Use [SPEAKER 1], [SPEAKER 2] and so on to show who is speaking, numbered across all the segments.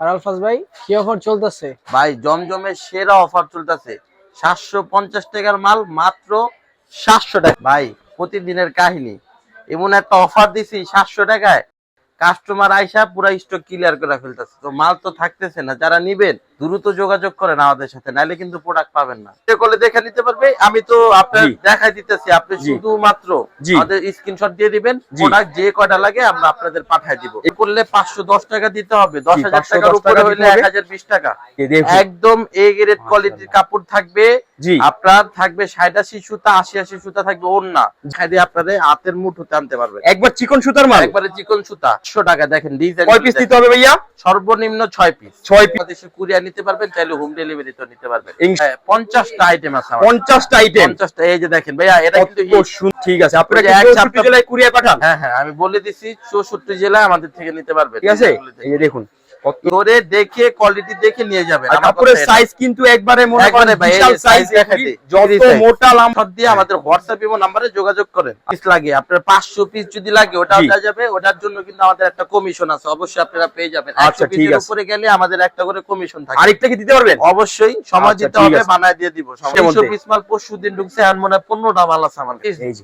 [SPEAKER 1] আর আলফাজ ভাই, কি অফার চলতেছে?
[SPEAKER 2] ভাই, জমজমের সেরা অফার চলতেছে। সাতশো পঞ্চাশ টাকার মাল, মাত্র সাতশো টাকা। ভাই, প্রতিদিনের কাহিনী। এমন একটা অফার দিছি সাতশো টাকায়। কাস্টমার আইসা পুরা স্টক ক্লিয়ার করে ফেলতেছে। তো মাল তো থাকতেছে না, যারা নিবেন দ্রুত যোগাযোগ করেন আমাদের সাথে নাইলে কিন্তু প্রোডাক্ট পাবেন না। করলে দেখে নিতে পারবে আমি তো আপনার দেখাই দিতেছি আপনি শুধুমাত্র আমাদের স্ক্রিনশট দিয়ে দিবেন প্রোডাক্ট যে কয়টা লাগে আমরা আপনাদের পাঠাই দিব। এ করলে পাঁচশো দশ টাকা দিতে হবে দশ হাজার টাকার উপরে হইলে এক হাজার বিশ টাকা। একদম এ গ্রেড কোয়ালিটির কাপড় থাকবে আপনার থাকবে আশি সুতা আশি আশি সুতা থাকবে ওন্না খাইতে আপনাদের হাতের মুঠোতে আনতে পারবে
[SPEAKER 3] একবার চিকন সুতার মাল?
[SPEAKER 2] একবারে চিকন সুতা একশো টাকা। দেখেন ডিজাইন
[SPEAKER 3] কয় পিস দিতে হবে ভাইয়া?
[SPEAKER 2] সর্বনিম্ন ছয় পিস
[SPEAKER 3] ছয় পিস
[SPEAKER 2] কুরিয়ার নিতে পারবেন চাইলে হোম ডেলিভারি তো নিতে পারবেন। হ্যাঁ, পঞ্চাশটা আইটেম আছে
[SPEAKER 3] পঞ্চাশটা আইটেম
[SPEAKER 2] পঞ্চাশটা এই যে দেখেন ভাইয়া এটা কিন্তু
[SPEAKER 3] ঠিক আছে আপনাকে
[SPEAKER 2] এক
[SPEAKER 3] জেলায় কুরিয়ার পাঠান?
[SPEAKER 2] হ্যাঁ হ্যাঁ আমি বলে দিছি চৌষট্টি জেলায় আমাদের থেকে নিতে পারবেন।
[SPEAKER 3] ঠিক আছে? এই দেখুন।
[SPEAKER 2] ধরে দেখে কোয়ালিটি দেখে নিয়ে যাবেন
[SPEAKER 3] কাপড়ের সাইজ কিন্তু একবারে মনে করেন বিশাল সাইজ যত মোটা লাম
[SPEAKER 2] সব দিয়ে আমাদের হোয়াটসঅ্যাপ এবং নাম্বারে যোগাযোগ করেন। পিস লাগে আপনার পাঁচশো পিস যদি লাগে ওটা দেওয়া যাবে। ওটার জন্য কিন্তু আমাদের একটা কমিশন আছে অবশ্যই আপনারা পেয়ে যাবেন।
[SPEAKER 3] আচ্ছা,
[SPEAKER 2] পিসের। উপরে গেলে আমাদের একটা করে কমিশন থাকে।
[SPEAKER 3] আরেকটা কি দিতে পারবেন?
[SPEAKER 2] অবশ্যই সময়
[SPEAKER 3] আচ্ছা,
[SPEAKER 2] দিতে হবে বানায় দিয়ে দিব।
[SPEAKER 3] সেটার মধ্যে।
[SPEAKER 2] পিস মাল পরশু দিন ঢুকছে আর মনে হয় পনেরোটা মাল আছে আমার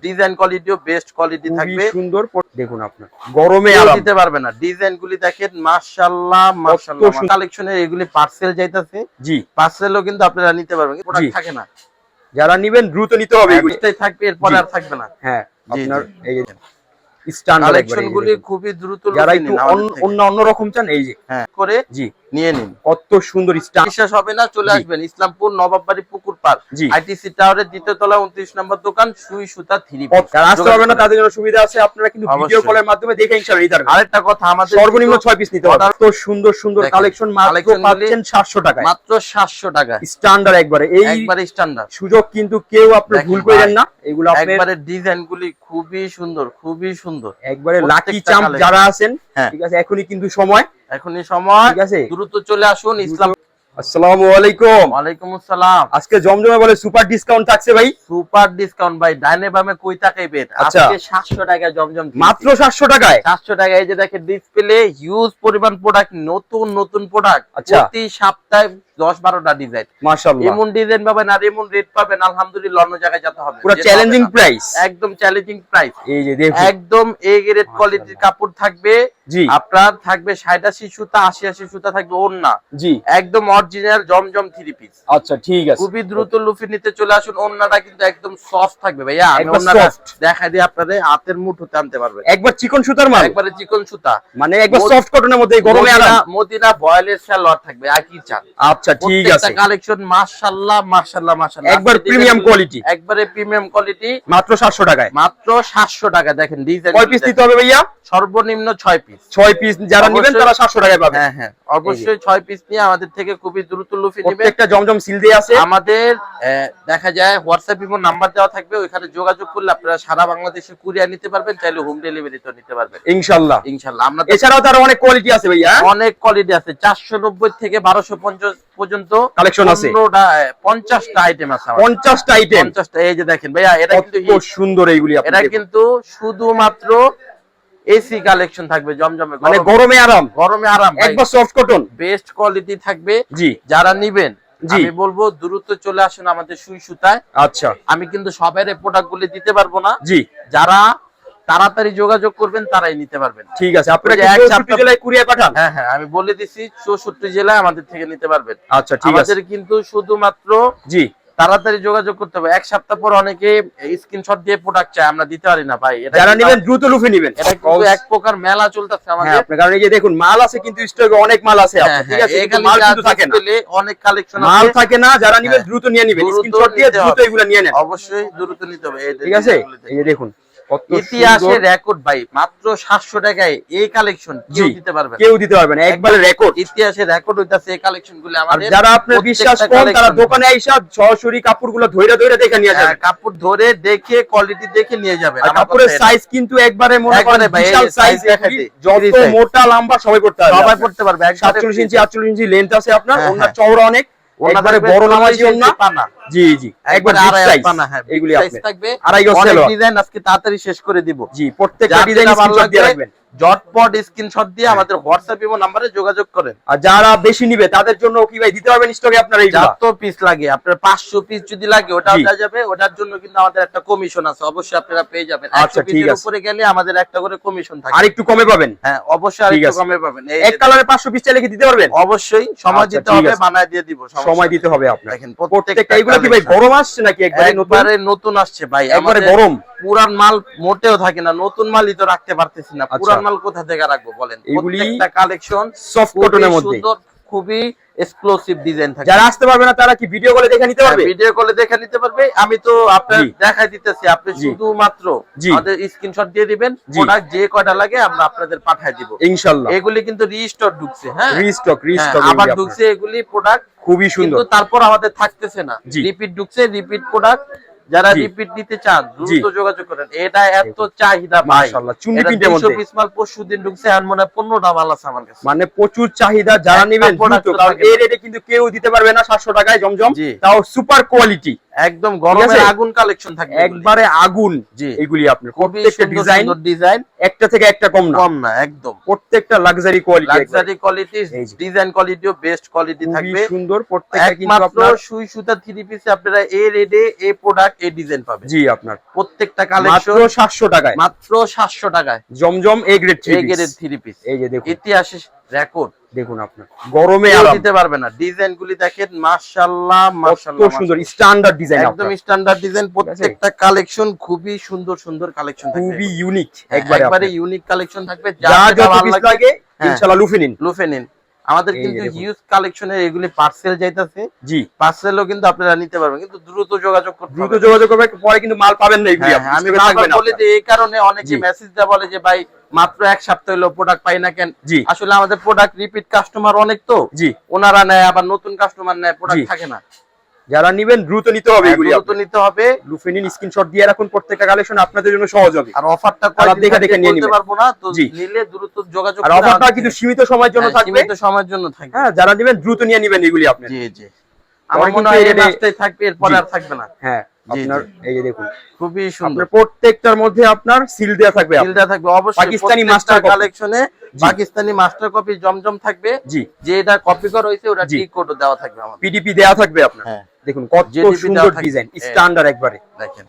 [SPEAKER 2] ডিজাইন কোয়ালিটিও বেস্ট কোয়ালিটি থাকবে।
[SPEAKER 3] সুন্দর দেখুন আপনার। গরমে আরাম।
[SPEAKER 2] দিতে পারবে না। ডিজাইন গুলি দেখেন মাশাআল্লাহ মাশাআল্লাহ
[SPEAKER 3] সুন্দর।
[SPEAKER 2] এগুলি পার্সেল যাইতাছে।
[SPEAKER 3] জি।
[SPEAKER 2] পার্সেলও কিন্তু আপনারা নিতে পারবেন প্রোডাক্ট থাকে না।
[SPEAKER 3] যারা নিবেন দ্রুত নিতে হবে।
[SPEAKER 2] থাকবে এরপর আর থাকবে না।
[SPEAKER 3] হ্যাঁ আপনার। এই যে স্ট্যান্ডার্ড
[SPEAKER 2] খুবই দ্রুত
[SPEAKER 3] যারা একটু অন্য- অন্য অন্য রকম চান এই যে।
[SPEAKER 2] হ্যাঁ। করে
[SPEAKER 3] জি।
[SPEAKER 2] নিয়ে নিন।
[SPEAKER 3] কত সুন্দর
[SPEAKER 2] বিশ্বাস হবে না চলে আসবেন। ইসলামপুর নবাববাড়ি পুকুর পার আইটিসি টাওয়ারের দ্বিতীয় তলা উনত্রিশ নম্বর দোকান সুই সুতা থ্রি
[SPEAKER 3] আসতে পারবে না তাদের জন্য সুবিধা আছে। আপনারা কিন্তু ভিডিও কলের মাধ্যমে দেখে ইনশাআল্লাহ নিতে পারবেন।
[SPEAKER 2] আরেকটা কথা আমাদের
[SPEAKER 3] সর্বনিম্ন ছয় পিস নিতে হবে। তো সুন্দর সুন্দর কালেকশন মাত্র পাচ্ছেন সাতশো টাকায়।
[SPEAKER 2] মাত্র সাতশো টাকা।
[SPEAKER 3] স্ট্যান্ডার্ড একবারে। এই
[SPEAKER 2] একবারে স্ট্যান্ডার্ড
[SPEAKER 3] সুযোগ কিন্তু কেউ আপনার
[SPEAKER 2] দেখেন
[SPEAKER 3] ভুল করেন না। এগুলো
[SPEAKER 2] একবারে ডিজাইন গুলি খুবই সুন্দর খুবই সুন্দর।
[SPEAKER 3] একবারে লাকি চাম্প যারা আছেন
[SPEAKER 2] হ্যাঁ।
[SPEAKER 3] ঠিক আছে এখনই কিন্তু সময়।
[SPEAKER 2] এখনই সময়
[SPEAKER 3] ঠিক আছে।
[SPEAKER 2] দ্রুত চলে আসুন ইসলাম
[SPEAKER 3] আসসালামু আলাইকুম।
[SPEAKER 2] ওয়ালাইকুম আসসালাম।
[SPEAKER 3] আজকে জমজমে বলে সুপার ডিসকাউন্ট থাকছে ভাই।
[SPEAKER 2] সুপার ডিসকাউন্ট ভাই ডাইনে বামে কই টাকাই
[SPEAKER 3] আচ্ছা।
[SPEAKER 2] আজকে 700 টাকা জমজম
[SPEAKER 3] মাত্র সাতশো টাকায়?
[SPEAKER 2] 700 টাকায় এই যে দেখেন ডিসপ্লে হিউজ পরিমাণ প্রোডাক্ট নতুন নতুন প্রোডাক্ট
[SPEAKER 3] আচ্ছা।
[SPEAKER 2] প্রতি সপ্তাহে 10 12টা ডিজাইন এমন ডিজাইন পাবেন আর এমন রেট পাবেন আলহামদুলিল্লাহ অন্য জায়গায় যেতে হবে।
[SPEAKER 3] পুরো চ্যালেঞ্জিং প্রাইস
[SPEAKER 2] একদম চ্যালেঞ্জিং প্রাইস
[SPEAKER 3] এই যে
[SPEAKER 2] একদম এ গ্রেড কোয়ালিটির কাপড় থাকবে।
[SPEAKER 3] জি।
[SPEAKER 2] আপনার থাকবে 60 80 সুতা 80 80 সুতা থাকবে ওন্না
[SPEAKER 3] জি।
[SPEAKER 2] একদম অরিজিনাল জমজম থ্রি পিস
[SPEAKER 3] আচ্ছা ঠিক আছে।
[SPEAKER 2] খুবই দ্রুত লুফি নিতে চলে আসুন। ওন্নাটা কিন্তু একদম সফট থাকবে ভাইয়া। আমি ওন্নাটা। দেখাই দিয়ে আপনাদের হাতের মুঠোতে আনতে পারবেন।
[SPEAKER 3] একবার চিকন সুতার মাল।
[SPEAKER 2] একবারে চিকন সুতা।
[SPEAKER 3] মানে একবার সফট কটনের মধ্যে গরমে আরাম।
[SPEAKER 2] মদিনা বয়েলের সালোয়ার থাকবে আর কি চান
[SPEAKER 3] আচ্ছা ঠিক আছে।
[SPEAKER 2] কালেকশন মাশাআল্লাহ মাশাআল্লাহ মাশাআল্লাহ।
[SPEAKER 3] একবার
[SPEAKER 2] design-
[SPEAKER 3] quality।
[SPEAKER 2] একবারে প্রিমিয়াম কোয়ালিটি
[SPEAKER 3] মাত্র সাতশো টাকায়।
[SPEAKER 2] মাত্র 700 টাকা দেখেন ডিজাইন
[SPEAKER 3] কয় পিস দিতে হবে ভাইয়া?
[SPEAKER 2] সর্বনিম্ন 6 পিস
[SPEAKER 3] ছয় পিস যারা নেবেন তারা সাতশো টাকায় পাবেন।
[SPEAKER 2] হ্যাঁ হ্যাঁ অবশ্যই 6 পিস নিয়ে আমাদের থেকে খুবই দ্রুত লুফি নেবেন।
[SPEAKER 3] প্রত্যেকটা জমজম সিল দিয়ে আছে।
[SPEAKER 2] আমাদের দেখা যায় হোয়াটসঅ্যাপ ইমো নাম্বার দেওয়া থাকবে। ওইখানে যোগাযোগ করলে আপনারা সারা বাংলাদেশে কুরিয়ার নিতে পারবেন চাইলে হোম ডেলিভারি তো নিতে পারবেন।
[SPEAKER 3] ইনশাল্লাহ
[SPEAKER 2] ইনশাল্লাহ আমরা
[SPEAKER 3] এছাড়াও তার অনেক কোয়ালিটি আছে ভাইয়া।
[SPEAKER 2] অনেক কোয়ালিটি আছে। চারশো নব্বই থেকে বারোশো পঞ্চাশ পর্যন্ত
[SPEAKER 3] কালেকশন আছে।
[SPEAKER 2] পনেরোটা পঞ্চাশটা আইটেম আছে আমার।
[SPEAKER 3] পঞ্চাশটা আইটেম
[SPEAKER 2] পঞ্চাশটা এই যে দেখেন ভাইয়া এটা কিন্তু
[SPEAKER 3] সুন্দর এইগুলি
[SPEAKER 2] এটা কিন্তু শুধুমাত্র এসি কালেকশন থাকবে জমজমে
[SPEAKER 3] মানে
[SPEAKER 2] গরমে
[SPEAKER 3] আরাম।
[SPEAKER 2] গরমে আরাম
[SPEAKER 3] একবার সফট কটন
[SPEAKER 2] বেস্ট কোয়ালিটি থাকবে।
[SPEAKER 3] জি।
[SPEAKER 2] যারা নিবেন
[SPEAKER 3] জি।
[SPEAKER 2] আমি বলব দ্রুত চলে আসুন আমাদের সুই সুতায়।
[SPEAKER 3] আচ্ছা।
[SPEAKER 2] আমি কিন্তু সবাই প্রোডাক্ট গুলি দিতে পারব না।
[SPEAKER 3] জি।
[SPEAKER 2] যারা তাড়াতাড়ি যোগাযোগ করবেন তারাই নিতে পারবেন।
[SPEAKER 3] ঠিক আছে আপনারা
[SPEAKER 2] ওই যে
[SPEAKER 3] কি
[SPEAKER 2] এক সপ্তাহ-
[SPEAKER 3] জেলায় কুরিয়ার পাঠান।
[SPEAKER 2] হ্যাঁ হ্যাঁ আমি বলে দিছি চৌষট্টি জেলায় আমাদের থেকে নিতে পারবেন।
[SPEAKER 3] আচ্ছা ঠিক আছে।
[SPEAKER 2] আমাদের কিন্তু শুধুমাত্র
[SPEAKER 3] জি।
[SPEAKER 2] তাড়াতাড়ি যোগাযোগ করতে হবে। এক সপ্তাহ পর অনেকে স্ক্রিনশট দিয়ে প্রোডাক্ট চায় আমরা দিতে পারি না ভাই। এটা
[SPEAKER 3] যারা নেবেন দ্রুত লুফে নেবেন।
[SPEAKER 2] এটা কিন্তু এক প্রকার মেলা চলতেছে
[SPEAKER 3] হ্যাঁ
[SPEAKER 2] আমাদের
[SPEAKER 3] আপনার কারণ এই যে দেখুন মাল আছে কিন্তু স্টকে অনেক মাল আছে।
[SPEAKER 2] হ্যাঁ,
[SPEAKER 3] আপনার ঠিক
[SPEAKER 2] হ্যাঁ,
[SPEAKER 3] আছে কিন্তু
[SPEAKER 2] এখানে
[SPEAKER 3] মাল কিন্তু থাকে না।
[SPEAKER 2] অনেক কালেকশন আছে।
[SPEAKER 3] মাল থাকে না যারা নেবেন
[SPEAKER 2] হ্যাঁ।
[SPEAKER 3] দ্রুত নিয়ে নেবেন। স্ক্রিনশট দিয়ে দ্রুত। এগুলো নিয়ে নেন।
[SPEAKER 2] অবশ্যই দ্রুত নিতে হবে।
[SPEAKER 3] ঠিক আছে? এই দেখুন। কত
[SPEAKER 2] ইতিহাসের রেকর্ড ভাই মাত্র সাতশো টাকায় এই কালেকশন কেউ দিতে পারবে
[SPEAKER 3] কেউ দিতে পারবে না একবারে রেকর্ড
[SPEAKER 2] ইতিহাসের রেকর্ড হইতাছে এই কালেকশন আমাদের
[SPEAKER 3] যারা আপনার বিশ্বাস করেন তারা দোকানে আইসা সরাসরি কাপড়গুলো ধইরা ধইরা দেখে নিয়ে
[SPEAKER 2] হ্যাঁ, কাপড় ধরে দেখে কোয়ালিটি দেখে নিয়ে যাবেন
[SPEAKER 3] কাপড়ের সাইজ কিন্তু একবারে মনে করেন
[SPEAKER 2] একবারে
[SPEAKER 3] বিশাল সাইজ
[SPEAKER 2] size
[SPEAKER 3] যত মোটা লম্বা সবাই করতে পারবে।
[SPEAKER 2] সবাই। পড়তে পারবে একবারে
[SPEAKER 3] 47 ইঞ্চি 48 ইঞ্চি লেন্থ আছে আপনার
[SPEAKER 2] হ্যাঁ,
[SPEAKER 3] ওনার
[SPEAKER 2] হ্যাঁ।
[SPEAKER 3] চওড়া অনেক। একবারে বড়
[SPEAKER 2] 40
[SPEAKER 3] নামাজি ওন্না
[SPEAKER 2] পানা।
[SPEAKER 3] জি জি একবার
[SPEAKER 2] আড়াই পানা, হ্যাঁ,
[SPEAKER 3] এগুলি আপনি।
[SPEAKER 2] থাকবে।
[SPEAKER 3] আড়াই গজ
[SPEAKER 2] ডিজাইন আজকে তাড়াতাড়ি শেষ করে দিব।
[SPEAKER 3] জি প্রত্যেকটা ডিজাইন স্ক্রিনশট দিয়ে রাখবেন।
[SPEAKER 2] জটপট স্ক্রিনশট দিয়ে আমাদের হোয়াটসঅ্যাপ নাম্বারে যোগাযোগ করেন।
[SPEAKER 3] আর যারা বেশি নিবে তাদের জন্য কি ভাই দিতে পারবেন স্টকে আপনার এইগুলা?
[SPEAKER 2] যত পিস লাগে আপনার পাঁচশো পিস যদি লাগে ওটা দেওয়া যাবে। ওটার জন্য কিন্তু আমাদের একটা কমিশন আছে অবশ্যই আপনারা পেয়ে যাবেন।
[SPEAKER 3] আচ্ছা, ঠিক আছে।
[SPEAKER 2] উপরে গেলে আমাদের একটা করে কমিশন থাকে।
[SPEAKER 3] আর একটু কমে পাবেন?
[SPEAKER 2] হ্যাঁ অবশ্যই আর একটু কমে পাবেন।
[SPEAKER 3] এক কালারে পাঁচশো পিস চাইলে কি দিতে পারবেন?
[SPEAKER 2] অবশ্যই সময়
[SPEAKER 3] আচ্ছা,
[SPEAKER 2] দিতে হবে। বানায় দিয়ে দিব
[SPEAKER 3] সময় দিতে হবে আপনার।
[SPEAKER 2] দেখেন
[SPEAKER 3] প্রত্যেকটা এগুলো কি ভাই গরম আসছে নাকি একবারে নতুন?
[SPEAKER 2] একবারে নতুন আসছে ভাই।
[SPEAKER 3] একবারে গরম।
[SPEAKER 2] পুরান মাল মোটেও থাকে না নতুন মালই তো রাখতে পারতেছি না।
[SPEAKER 3] আচ্ছা।
[SPEAKER 2] পুরান মাল কোথা থেকে রাখব বলেন? প্রত্যেকটা কালেকশন
[SPEAKER 3] সফট কটনের মধ্যে।
[SPEAKER 2] সুন্দর খুবই এক্সক্লুসিভ ডিজাইন থাকে।
[SPEAKER 3] যারা আসতে পারবে না তারা কি ভিডিও কলে দেখে নিতে পারবে?
[SPEAKER 2] ভিডিও কলে দেখে নিতে পারবে। আমি তো আপনার দেখাই দিতেছি আপনি
[SPEAKER 3] জি।
[SPEAKER 2] শুধুমাত্র আমাদের স্ক্রিনশট দিয়ে দিবেন। প্রোডাক্ট যে কয়টা লাগে আমরা আপনাদের পাঠিয়ে দিব।
[SPEAKER 3] ইনশাল্লাহ।
[SPEAKER 2] এগুলি কিন্তু রিস্টক ঢুকছে হ্যাঁ?
[SPEAKER 3] রিস্টক
[SPEAKER 2] হ্যাঁ,
[SPEAKER 3] রিস্টক
[SPEAKER 2] আবার ঢুকছে এগুলি প্রোডাক্ট
[SPEAKER 3] খুবই সুন্দর।
[SPEAKER 2] কিন্তু তারপর আমাদের থাকতেছে না। রিপিট ঢুকছে রিপিট প্রোডাক্ট যারা রিপিট নিতে চান দ্রুত যোগাযোগ করেন। এটা এত চাহিদা ভাই।
[SPEAKER 3] চুন্ডি প্রিন্টের মধ্যে।
[SPEAKER 2] পিস মাল পরশু দিন ঢুকছে আর মনে হয় পনেরোটা মাল আছে আমার কাছে।
[SPEAKER 3] মানে প্রচুর চাহিদা যারা নিবেন দ্রুত কারণ এই রেটে কিন্তু কেউ দিতে পারবে না সাতশো টাকায় জমজম তাও সুপার কোয়ালিটি
[SPEAKER 2] একদম গরমের আগুন কালেকশন থাকবে।
[SPEAKER 3] একবারে আগুন।
[SPEAKER 2] জি।
[SPEAKER 3] এগুলি আপনার প্রত্যেকটা ডিজাইন
[SPEAKER 2] ডিজাইন
[SPEAKER 3] একটা থেকে একটা কম না।
[SPEAKER 2] কম না একদম।
[SPEAKER 3] প্রত্যেকটা luxury quality
[SPEAKER 2] luxury quality design কোয়ালিটিও বেস্ট কোয়ালিটি থাকবে।
[SPEAKER 3] সুন্দর প্রত্যেকটা কিন্তু আপনার
[SPEAKER 2] সুই সুতা থ্রি পিসে আপনারা এ রেডে এ প্রোডাক্ট এ ডিজাইন পাবেন।
[SPEAKER 3] জি আপনার।
[SPEAKER 2] প্রত্যেকটা কালেকশন
[SPEAKER 3] মাত্র
[SPEAKER 2] কালেকশন
[SPEAKER 3] সাতশো টাকায়।
[SPEAKER 2] মাত্র সাতশো টাকায়।
[SPEAKER 3] জমজম A grade
[SPEAKER 2] A grade three piece
[SPEAKER 3] এই যে দেখুন।
[SPEAKER 2] ইতিহাসে রেকর্ড
[SPEAKER 3] দেখুন আপনার। গরমে
[SPEAKER 2] দিতে পারবে না। ডিজাইন গুলি দেখেন মাশাআল্লাহ মাশাআল্লাহ
[SPEAKER 3] সুন্দর স্ট্যান্ডার্ড ডিজাইন
[SPEAKER 2] একদম স্ট্যান্ডার্ড ডিজাইন প্রত্যেকটা কালেকশন খুবই সুন্দর সুন্দর কালেকশন থাকবে।
[SPEAKER 3] খুবই ইউনিক
[SPEAKER 2] হ্যাঁ,
[SPEAKER 3] একবারে
[SPEAKER 2] ইউনিক কালেকশন থাকবে।
[SPEAKER 3] যা
[SPEAKER 2] ভালো
[SPEAKER 3] পিস
[SPEAKER 2] লাগে হ্যাঁ।
[SPEAKER 3] ইনশাআল্লাহ লুফে নিন।
[SPEAKER 2] লুফে নিন। আমাদের কিন্তু হিউজ কালেকশনের এগুলি পার্সেল যাইতাছে।
[SPEAKER 3] জি।
[SPEAKER 2] পার্সেলও কিন্তু আপনারা নিতে পারবেন কিন্তু দ্রুত যোগাযোগ করতে
[SPEAKER 3] দ্রুত যোগাযোগ করবে পরে কিন্তু মাল পাবেন না এগুলি
[SPEAKER 2] হ্যাঁ, আমি বলে। যে এই কারণে অনেকে মেসেজ দেওয়া বলে যে ভাই মাত্র এক সপ্তাহ হলো প্রোডাক্ট পাই না কেন?
[SPEAKER 3] জি।
[SPEAKER 2] আসলে আমাদের প্রোডাক্ট রিপিট কাস্টমার অনেক তো।
[SPEAKER 3] জি।
[SPEAKER 2] ওনারা নেয় আবার নতুন কাস্টমার নেয় প্রোডাক্ট থাকে না।
[SPEAKER 3] যারা নিবেন দ্রুত নিতে হবে
[SPEAKER 2] হ্যাঁ,
[SPEAKER 3] এগুলি
[SPEAKER 2] দ্রুত নিতে হবে।
[SPEAKER 3] লুফে নিন স্ক্রিনশট দিয়ে রাখুন প্রত্যেকটা কালেকশন আপনাদের জন্য সহজ হবে।
[SPEAKER 2] আর অফারটা কয়দিন
[SPEAKER 3] দেখে দেখে নিয়ে নিবেন।
[SPEAKER 2] পারব না তো নিলে দ্রুত যোগাযোগ
[SPEAKER 3] আর অফারটা কিন্তু সীমিত সময়ের জন্য
[SPEAKER 2] হ্যাঁ,
[SPEAKER 3] থাকবে।
[SPEAKER 2] সীমিত সময়ের জন্য থাকবে।
[SPEAKER 3] হ্যাঁ যারা নিবেন দ্রুত নিয়ে নিবেন এগুলি আপনি।
[SPEAKER 2] জি জি। আমার মনে হয় এই থাকবে এরপরে। আর থাকবে না।
[SPEAKER 3] হ্যাঁ। আপনার। এই যে দেখুন
[SPEAKER 2] খুবই সুন্দর।
[SPEAKER 3] প্রত্যেকটার মধ্যে আপনার সিল দেওয়া থাকবে আপনার।
[SPEAKER 2] সিলটা থাকবে অবশ্যই।
[SPEAKER 3] পাকিস্তানি copy।
[SPEAKER 2] কালেকশনে পাকিস্তানি মাস্টার কপি জমজম থাকবে।
[SPEAKER 3] জি।
[SPEAKER 2] যে এটা কপি করা হয়েছে ওটা কোডও দেওয়া থাকবে আমাদের।
[SPEAKER 3] পিডিপি দেওয়া থাকবে আপনার।
[SPEAKER 2] হ্যাঁ।
[SPEAKER 3] দেখুন কত সুন্দর ডিজাইন। স্ট্যান্ডার্ড একবারে।
[SPEAKER 2] দেখেন।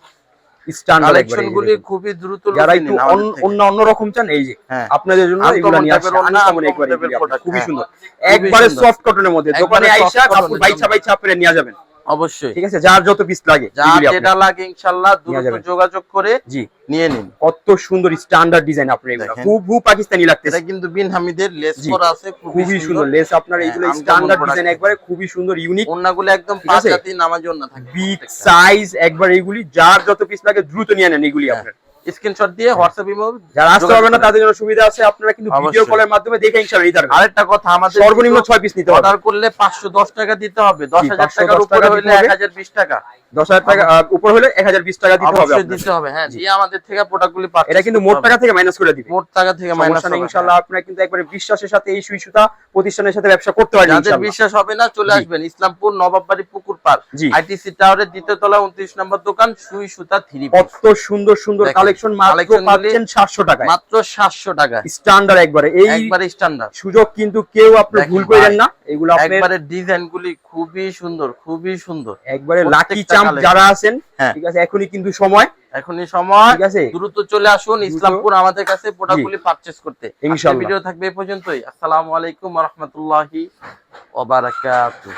[SPEAKER 3] স্ট্যান্ডার্ড একবারে
[SPEAKER 2] গুলি। খুবই দ্রুত
[SPEAKER 3] যারা একটু অন্য- অন্য রকম চান এই যে
[SPEAKER 2] হ্যাঁ।
[SPEAKER 3] আপনাদের জন্য নিয়ে আসছে। আনকমন একবারে খুবই। সুন্দর। একবারে সফট কটনের মধ্যে দোকানে আইসা কাপড় বাইছা বাইছা আপনারা নিয়ে যাবেন।
[SPEAKER 2] অবশ্যই।
[SPEAKER 3] ঠিক আছে যার যত পিস লাগে যার
[SPEAKER 2] যেটা লাগে ইনশাআল্লাহ দ্রুত যোগাযোগ করে
[SPEAKER 3] জি।
[SPEAKER 2] নিয়ে নিন।
[SPEAKER 3] কত সুন্দর স্ট্যান্ডার্ড ডিজাইন আপনার এগুলো। খুব খুব পাকিস্তানি
[SPEAKER 2] এটা
[SPEAKER 3] লাগতেছে
[SPEAKER 2] কিন্তু বিন হামিদের লেস। করা আছে
[SPEAKER 3] খুবই সুন্দর। লেস আপনার এইগুলো স্ট্যান্ডার্ড ডিজাইন একবারে খুবই সুন্দর ইউনিক
[SPEAKER 2] ওন্নাগুলো একদম পাঁচ? জাতি নামাজ জন্য থাকে
[SPEAKER 3] বিগ সাইজ একবার এইগুলি যার যত পিস লাগে দ্রুত নিয়ে নেন এগুলি
[SPEAKER 2] হ্যাঁ।
[SPEAKER 3] আপনার।
[SPEAKER 2] স্ক্রিনশট দিয়ে হোয়াটসঅ্যাপ ইমো
[SPEAKER 3] যারা আসতে না তাদের জন্য সুবিধা আছে আপনারা কিন্তু ভিডিও কলের মাধ্যমে দেখে ইনশাআল্লাহ নিতে পারবেন
[SPEAKER 2] আরেকটা কথা আমাদের
[SPEAKER 3] সর্বনিম্ন ছয় পিস নিতে হবে।
[SPEAKER 2] অর্ডার করলে পাঁচশো দশ টাকা দিতে হবে। দশ
[SPEAKER 3] জি,
[SPEAKER 2] হাজার
[SPEAKER 3] 510
[SPEAKER 2] টাকার উপরে হলে
[SPEAKER 3] দিতে হবে।
[SPEAKER 2] এক হাজার বিশ টাকা।
[SPEAKER 3] দশ হাজার টাকা উপর হলে এক হাজার বিশ টাকা দিতে হবে
[SPEAKER 2] অবশ্যই দিতে হবে হ্যাঁ দিয়ে আমাদের থেকে প্রোডাক্ট গুলি
[SPEAKER 3] এটা কিন্তু মোট টাকা থেকে মাইনাস করে দিবে।
[SPEAKER 2] মোট টাকা থেকে মাইনাস
[SPEAKER 3] সমস্যা ইনশাআল্লাহ আপনারা কিন্তু একবারে বিশ্বাসের সাথে এই সুই সুতা প্রতিষ্ঠানের সাথে ব্যবসা করতে পারবেন
[SPEAKER 2] যাদের বিশ্বাস হবে না চলে আসবেন। ইসলামপুর নবাববাড়ি পুকুর পার আইটিসি টাওয়ারের দ্বিতীয় তলা উনত্রিশ নম্বর দোকান সুই সুতা থ্রি
[SPEAKER 3] কত সুন্দর সুন্দর কালেকশন মাত্র পাচ্ছেন সাতশো টাকায়।
[SPEAKER 2] মাত্র সাতশো টাকা
[SPEAKER 3] স্ট্যান্ডার্ড একবারে। এই
[SPEAKER 2] একবারে স্ট্যান্ডার্ড
[SPEAKER 3] সুযোগ কিন্তু কেউ
[SPEAKER 2] দেখেন
[SPEAKER 3] ভুল করেন না। এগুলো আপনার
[SPEAKER 2] একবারে খুবই সুন্দর খুবই সুন্দর।
[SPEAKER 3] একবারে লাকি চাম্প যারা আছেন
[SPEAKER 2] হ্যাঁ।
[SPEAKER 3] ঠিক আছে এখনই কিন্তু সময়।
[SPEAKER 2] এখনই সময়।
[SPEAKER 3] ঠিক আছে?
[SPEAKER 2] দ্রুত চলে আসুন ইসলামপুর আমাদের কাছে প্রোডাক্ট গুলি পারচেস করতে।
[SPEAKER 3] ইনশাআল্লাহ।
[SPEAKER 2] ভিডিও থাকবে এই পর্যন্তই। আসসালামু আলাইকুম রহমতুল্লাহি ওবারাকাতুহ